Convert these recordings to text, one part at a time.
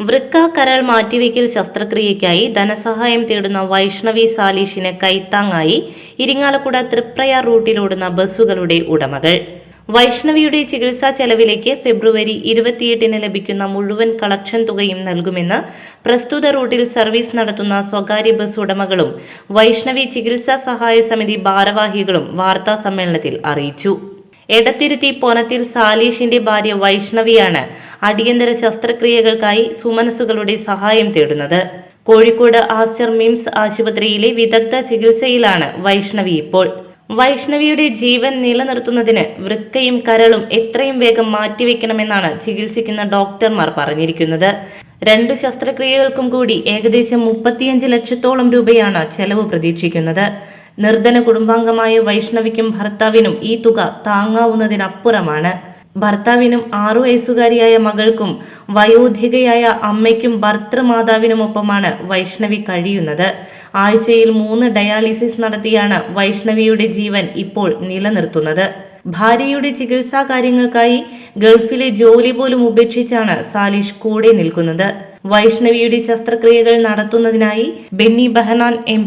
വൃക്ക കരൾ മാറ്റിവെക്കൽ ശസ്ത്രക്രിയയ്ക്കായി ധനസഹായം തേടുന്ന വൈഷ്ണവി സാലീഷിന് കൈത്താങ്ങായി ഇരിങ്ങാലക്കുട തൃപ്രയാർ റൂട്ടിലോടുന്ന ബസ്സുകളുടെ ഉടമകൾ. വൈഷ്ണവിയുടെ ചികിത്സാ ചെലവിലേക്ക് ഫെബ്രുവരി ഇരുപത്തിയെട്ടിന് ലഭിക്കുന്ന മുഴുവൻ കളക്ഷൻ തുകയും നൽകുമെന്ന് പ്രസ്തുത റൂട്ടിൽ സർവീസ് നടത്തുന്ന സ്വകാര്യ ബസ് ഉടമകളും വൈഷ്ണവി ചികിത്സാ സഹായ സമിതി ഭാരവാഹികളും വാർത്താ സമ്മേളനത്തിൽ അറിയിച്ചു. എടത്തിരുത്തി പോനത്തിൽ സാലീഷിന്റെ ഭാര്യ വൈഷ്ണവിയാണ് അടിയന്തര ശസ്ത്രക്രിയകൾക്കായി സുമനസുകളുടെ സഹായം തേടുന്നത്. കോഴിക്കോട് ആസ്റ്റർ മിംസ് ആശുപത്രിയിലെ വിദഗ്ധ ചികിത്സയിലാണ് വൈഷ്ണവി ഇപ്പോൾ. വൈഷ്ണവിയുടെ ജീവൻ നിലനിർത്തുന്നതിന് വൃക്കയും കരളും എത്രയും വേഗം മാറ്റിവെക്കണമെന്നാണ് ചികിത്സിക്കുന്ന ഡോക്ടർമാർ പറഞ്ഞിരിക്കുന്നത്. രണ്ട് ശസ്ത്രക്രിയകൾക്കും കൂടി ഏകദേശം മുപ്പത്തിയഞ്ച് ലക്ഷത്തോളം രൂപയാണ് ചെലവ് പ്രതീക്ഷിക്കുന്നത്. നിർധന കുടുംബാംഗമായ വൈഷ്ണവിക്കും ഭർത്താവിനും ഈ തുക താങ്ങാവുന്നതിനപ്പുറമാണ്. ഭർത്താവിനും ആറു വയസ്സുകാരിയായ മകൾക്കും വയോധികയായ അമ്മയ്ക്കും ഭർത്തൃമാതാവിനുമൊപ്പമാണ് വൈഷ്ണവി കഴിയുന്നത്. ആഴ്ചയിൽ മൂന്ന് ഡയാലിസിസ് നടത്തിയാണ് വൈഷ്ണവിയുടെ ജീവൻ ഇപ്പോൾ നിലനിർത്തുന്നത്. ഭാര്യയുടെ ചികിത്സാ കാര്യങ്ങൾക്കായി ഗൾഫിലെ ജോലി പോലും ഉപേക്ഷിച്ചാണ് സാലിഷ് കൂടെ നിൽക്കുന്നത്. വൈഷ്ണവിയുടെ ശസ്ത്രക്രിയകൾ നടത്തുന്നതിനായി Benny Behanan M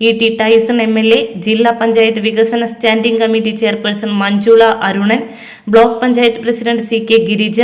E T Tyson M L A ജില്ലാ പഞ്ചായത്ത് വികസന standing committee chairperson Manjula Arunan block panchayat president C K Girija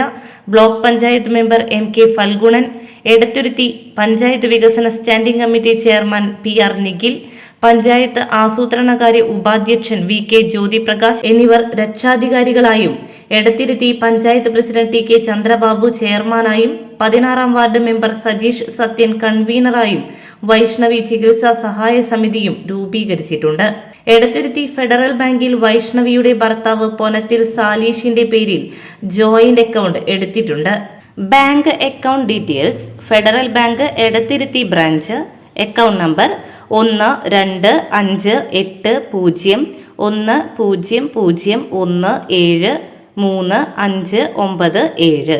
block panchayat member M K Phalgunan Edathuruthy panchayat വികസന standing committee chairman P R Nikhil panchayat ആസൂത്രണകാര്യ ഉപാധ്യക്ഷൻ V K Jyothiprakash എന്നിവർ രക്ഷാധികാരികളായും Edathiruthy panchayat president T K Chandrababu ചെയർമാനായും പതിനാറാം ward member Sajeesh Sathyan കൺവീനറായും വൈഷ്ണവി ചികിത്സാ സഹായ സമിതിയും രൂപീകരിച്ചിട്ടുണ്ട്. Edathuruthy federal ബാങ്കിൽ വൈഷ്ണവിയുടെ ഭർത്താവ് പൊനത്തിൽ സാലീഷിന്റെ പേരിൽ ജോയിന്റ് അക്കൗണ്ട് എടുത്തിട്ടുണ്ട്. Bank account details Federal Bank Edathiruthy branch account number ഒന്ന് രണ്ട് അഞ്ച് എട്ട് പൂജ്യം ഒന്ന് പൂജ്യം പൂജ്യം ഒന്ന് ഏഴ് മൂന്ന് അഞ്ച് ഒമ്പത് ഏഴ്.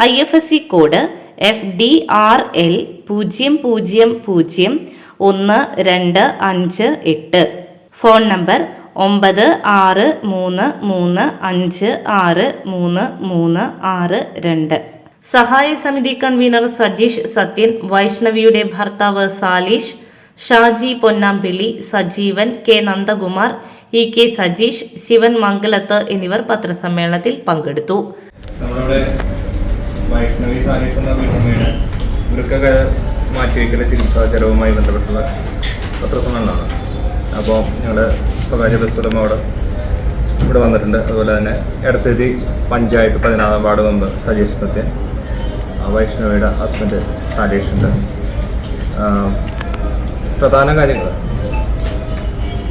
I F S C code F D R L പൂജ്യം പൂജ്യം പൂജ്യം ഒന്ന് രണ്ട് അഞ്ച് എട്ട്. ഫോൺ നമ്പർ ഒമ്പത് ആറ് മൂന്ന് മൂന്ന് അഞ്ച് ആറ് മൂന്ന് മൂന്ന് ആറ് രണ്ട്. സഹായ സമിതി കൺവീനർ സജീഷ് സത്യൻ വൈഷ്ണവിയുടെ ഭർത്താവ് Saleesh Shaji Ponnampilly Sajeevan K Nandakumar E K Sajeesh Sivan Mangalath എന്നിവർ പത്രസമ്മേളനത്തിൽ പങ്കെടുത്തു. നമ്മളിവിടെ വൈഷ്ണവി സാലിസ് എന്ന വീട്ടമ്മയുടെ വൃക്ക മാറ്റിവെക്കൽ ചികിത്സാ ചെലവുമായി ബന്ധപ്പെട്ടുള്ള പത്രസമ്മേളനമാണ്. അപ്പോൾ ഞങ്ങളുടെ സ്വകാര്യ ബസ് ഉടമ അവിടെ ഇവിടെ വന്നിട്ടുണ്ട്. അതുപോലെ തന്നെ ഇടത്തേതി പഞ്ചായത്ത് പതിനാറാം വാർഡ് മെമ്പർ സജീഷ് സത്യൻ വൈഷ്ണവിയുടെ ഹസ്ബൻഡ് സാലേഷ് ഉണ്ട്. പ്രധാന കാര്യങ്ങൾ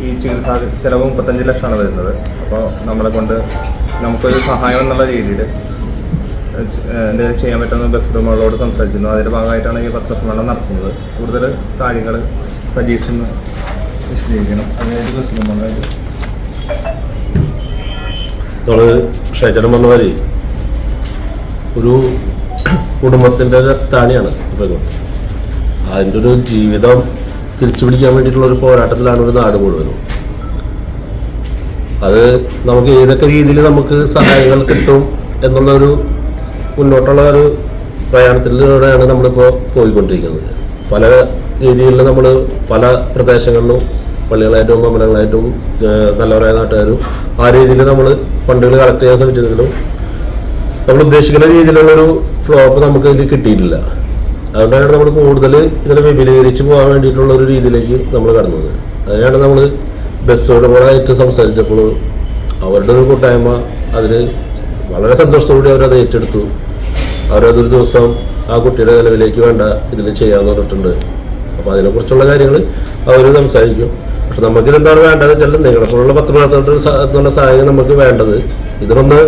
ഈ ചികിത്സാ ചിലവ് മുപ്പത്തഞ്ച് ലക്ഷമാണ് വരുന്നത്. അപ്പോൾ നമ്മളെ കൊണ്ട് നമുക്കൊരു സഹായം എന്നുള്ള രീതിയിൽ എന്തെങ്കിലും ചെയ്യാൻ പറ്റുന്ന ബസ് ഉടമകളോട് സംസാരിച്ചിരുന്നു. അതിന്റെ ഭാഗമായിട്ടാണ് ഈ പത്രസമ്മേളനം നടത്തുന്നത് കൂടുതൽ കാര്യങ്ങൾ സജീഷൻ വിശദീകരിക്കണം. അതായത് ബസ് ഉടമകളായിട്ട് ക്ഷേത്രം വന്ന ഒരു കുടുംബത്തിന്റെ താണിയാണ് ഇപ്പം അതിന്റെ ഒരു ജീവിതം തിരിച്ചു പിടിക്കാൻ വേണ്ടിയിട്ടുള്ള ഒരു പോരാട്ടത്തിലാണ് ഒരു നാട് മുഴുവനും. അത് നമുക്ക് ഏതൊക്കെ രീതിയിൽ നമുക്ക് സഹായങ്ങൾ കിട്ടും എന്നുള്ള ഒരു മുന്നോട്ടുള്ള ഒരു പ്രയാണത്തിലൂടെയാണ് നമ്മളിപ്പോൾ പോയിക്കൊണ്ടിരിക്കുന്നത്. പല രീതിയിൽ നമ്മൾ പല പ്രദേശങ്ങളിലും പള്ളികളായിട്ടും അമ്പലങ്ങളായിട്ടും നല്ലവരായ നാട്ടുകാരും ആ രീതിയിൽ നമ്മൾ ഫണ്ടുകൾ കളക്ട് ചെയ്യാൻ ശ്രമിച്ചെങ്കിലും നമ്മൾ ഉദ്ദേശിക്കുന്ന രീതിയിലുള്ളൊരു ഫ്ലോപ്പ് നമുക്ക് ഇതിൽ കിട്ടിയിട്ടില്ല. അതുകൊണ്ടാണ് നമ്മൾ കൂടുതൽ ഇതിനെ വിപുലീകരിച്ച് പോകാൻ വേണ്ടിയിട്ടുള്ള ഒരു രീതിയിലേക്ക് നമ്മൾ കടന്നത്. അതിനാണ് നമ്മൾ ബസ് ഉടമകളായിട്ട് സംസാരിച്ചപ്പോൾ അവരുടെ ഒരു കൂട്ടായ്മ അതിൽ വളരെ സന്തോഷത്തോടെ അവരത് ഏറ്റെടുത്തു. അവരതൊരു ദിവസം ആ കുട്ടിയുടെ നിലവിലേക്ക് വേണ്ട ഇതിൽ ചെയ്യാമെന്ന് പറഞ്ഞിട്ടുണ്ട്. അപ്പോൾ അതിനെക്കുറിച്ചുള്ള കാര്യങ്ങൾ അവർ സംസാരിക്കും. പക്ഷെ നമുക്ക് ഇതെന്താണ് വേണ്ടത് വെച്ചാൽ നിങ്ങളെ പോലുള്ള പത്രപ്രവർത്തകരുടെ സഹായം നമുക്ക് വേണ്ടത് ഇതിനൊന്ന്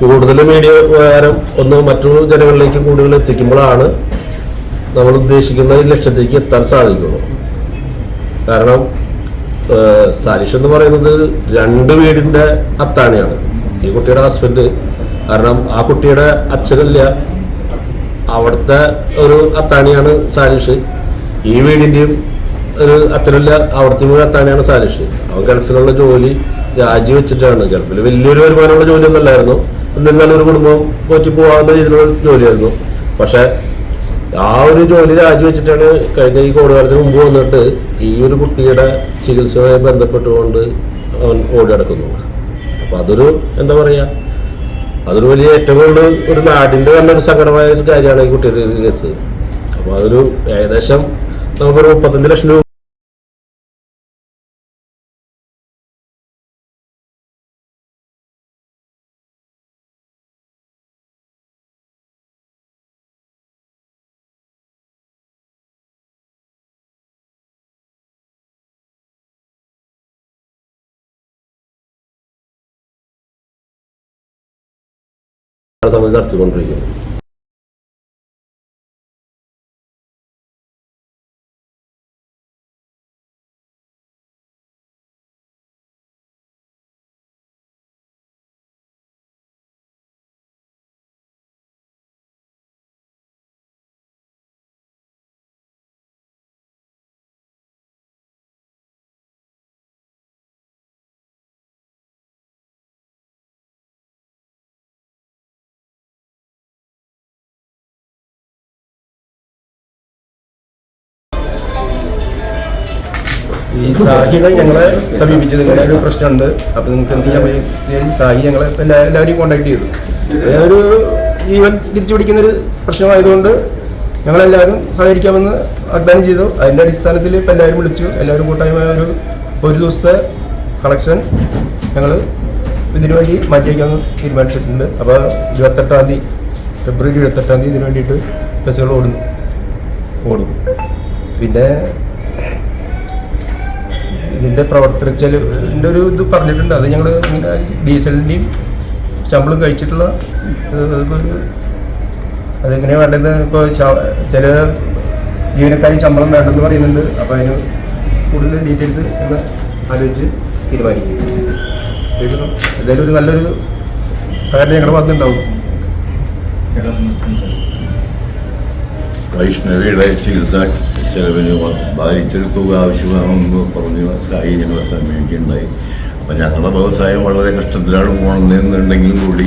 കൂടുതൽ മീഡിയ പ്രകാരം ഒന്ന് മറ്റു ജനങ്ങളിലേക്ക് കൂടുതൽ എത്തിക്കുമ്പോഴാണ് നമ്മൾ ഉദ്ദേശിക്കുന്ന ഈ ലക്ഷ്യത്തേക്ക് എത്താൻ സാധിക്കുള്ളൂ. കാരണം സാരിഷ് എന്ന് പറയുന്നത് രണ്ട് വീടിന്റെ അത്താണിയാണ്. ഈ കുട്ടിയുടെ ഹസ്ബൻഡ് കാരണം ആ കുട്ടിയുടെ അച്ഛനല്ല. അവിടുത്തെ ഒരു അത്താണിയാണ് സാലിഷ് ഈ വീടിന്റെയും ഒരു അച്ഛനില്ല അവിടുത്തെ ഒരു അത്താണിയാണ് സാലിഷ് അവൻ ഗൾഫിലുള്ള ജോലി രാജി വെച്ചിട്ടാണ് ഗൾഫിൽ വലിയൊരു വരുമാനമുള്ള ജോലിയൊന്നും അല്ലായിരുന്നു. എന്നിരുന്നാലും ഒരു കുടുംബം പോറ്റി പോകാവുന്ന രീതിയിലുള്ള ജോലിയായിരുന്നു. പക്ഷെ ആ ഒരു ജോലി രാജിവെച്ചിട്ടാണ് കഴിഞ്ഞ ഈ കോടികാലത്തിന് മുമ്പ് വന്നിട്ട് ഈ ഒരു കുട്ടിയുടെ ചികിത്സയുമായി ബന്ധപ്പെട്ടുകൊണ്ട് അവൻ ഓടി നടക്കുന്നു. അപ്പൊ അതൊരു എന്താ പറയാ അതൊരു വലിയ ഏറ്റവും കൂടുതൽ ഒരു നാടിന്റെ തന്നെ ഒരു സങ്കടമായ ഒരു കാര്യമാണ് ഈ കുട്ടിയുടെ കേസ്. അപ്പൊ അതൊരു ഏകദേശം നമുക്കൊരു മുപ്പത്തഞ്ച് ലക്ഷം രൂപ നമ്മൾ നടത്തിക്കൊണ്ടിരിക്കുന്നത് ഈ സാഹിയുടെ ഞങ്ങളെ സമീപിച്ചത്. ഇങ്ങനെ ഒരു പ്രശ്നമുണ്ട്. അപ്പോൾ നിങ്ങൾക്ക് എന്ത് ചെയ്യാൻ പറ്റും? സാഹി ഞങ്ങളെ എല്ലാ എല്ലാവരെയും കോൺടാക്ട് ചെയ്തു. ഒരു ഈവൻ തിരിച്ചു പിടിക്കുന്നൊരു പ്രശ്നമായതുകൊണ്ട് ഞങ്ങളെല്ലാവരും സഹകരിക്കാമെന്ന് വാഗ്ദാനം ചെയ്തു. അതിന്റെ അടിസ്ഥാനത്തിൽ ഇപ്പം എല്ലാവരും വിളിച്ചു. എല്ലാവരും കൂട്ടായ്മ ഒരു ഒരു ദിവസത്തെ കളക്ഷൻ ഞങ്ങൾ ഇതിനു വേണ്ടി മാറ്റിവെക്കാമെന്ന് തീരുമാനിച്ചിട്ടുണ്ട്. അപ്പോൾ ഇരുപത്തെട്ടാം തീയതി ഫെബ്രുവരി ഇരുപത്തെട്ടാം തീയതി ഇതിനു വേണ്ടിയിട്ട് ബസ്സുകൾ ഓടുന്നു. ഓടും. പിന്നെ ഇതിന്റെ പ്രവർത്തിച്ച ചെലവിന്റെ ഒരു ഇത് പറഞ്ഞിട്ടുണ്ട്. അത് ഞങ്ങൾ ഇങ്ങനെ ഡീസലിന്റെയും ശമ്പളം കഴിച്ചിട്ടുള്ള ഏഹ്, ഇതൊരു അതെങ്ങനെയാ വേണ്ടത് ഇപ്പോൾ ചില ജീവനക്കാരി ശമ്പളം വേണ്ടെന്ന് പറയുന്നുണ്ട്. അപ്പോൾ അതിന് കൂടുതൽ ഡീറ്റെയിൽസ് എന്ന് ആലോചിച്ച് തീരുമാനിക്കും. എന്തായാലും ഒരു നല്ലൊരു സഹകരണം ഞങ്ങളുടെ ഭാഗത്തുണ്ടാവും വൈഷ്ണവിയുടെ ചികിത്സ ചെലവിന് ബാധിച്ചെടുക്കുക ആവശ്യമാണെന്ന് പറഞ്ഞ് സായി ഞങ്ങളെ സമീപിക്കുകയുണ്ടായി അപ്പം ഞങ്ങളുടെ വ്യവസായം വളരെ കഷ്ടത്തിലാണ് പോകുന്നതെന്നുണ്ടെങ്കിലും കൂടി